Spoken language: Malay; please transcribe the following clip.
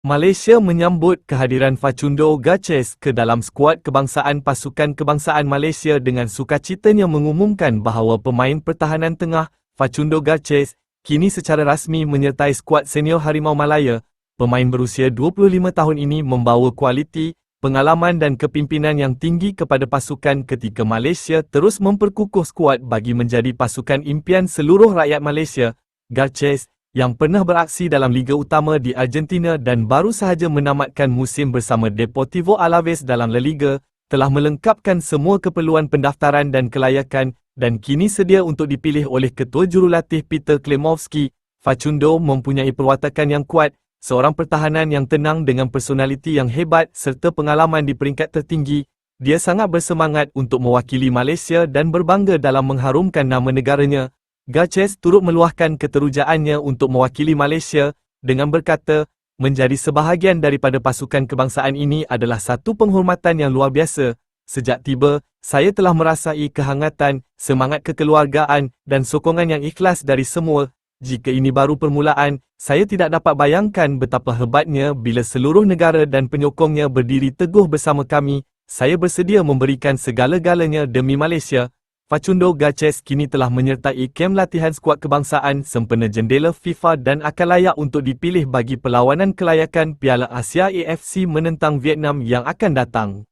Malaysia menyambut kehadiran Facundo Gaches ke dalam skuad kebangsaan pasukan kebangsaan Malaysia dengan sukacitanya mengumumkan bahawa pemain pertahanan tengah Facundo Gaches kini secara rasmi menyertai skuad senior Harimau Malaya. Pemain berusia 25 tahun ini membawa kualiti, pengalaman dan kepimpinan yang tinggi kepada pasukan ketika Malaysia terus memperkukuh skuad bagi menjadi pasukan impian seluruh rakyat Malaysia. Gaches yang pernah beraksi dalam Liga Utama di Argentina dan baru sahaja menamatkan musim bersama Deportivo Alaves dalam La Liga, telah melengkapkan semua keperluan pendaftaran dan kelayakan dan kini sedia untuk dipilih oleh Ketua Jurulatih Peter Klimovski. Facundo mempunyai perwatakan yang kuat, seorang pertahanan yang tenang dengan personaliti yang hebat serta pengalaman di peringkat tertinggi. Dia sangat bersemangat untuk mewakili Malaysia dan berbangga dalam mengharumkan nama negaranya. Gaches turut meluahkan keterujaannya untuk mewakili Malaysia dengan berkata, menjadi sebahagian daripada pasukan kebangsaan ini adalah satu penghormatan yang luar biasa. Sejak tiba, saya telah merasai kehangatan, semangat kekeluargaan dan sokongan yang ikhlas dari semua. Jika ini baru permulaan, saya tidak dapat bayangkan betapa hebatnya bila seluruh negara dan penyokongnya berdiri teguh bersama kami. Saya bersedia memberikan segala-galanya demi Malaysia. Facundo Gaches kini telah menyertai kem latihan skuad kebangsaan sempena jendela FIFA dan akan layak untuk dipilih bagi perlawanan kelayakan Piala Asia AFC menentang Vietnam yang akan datang.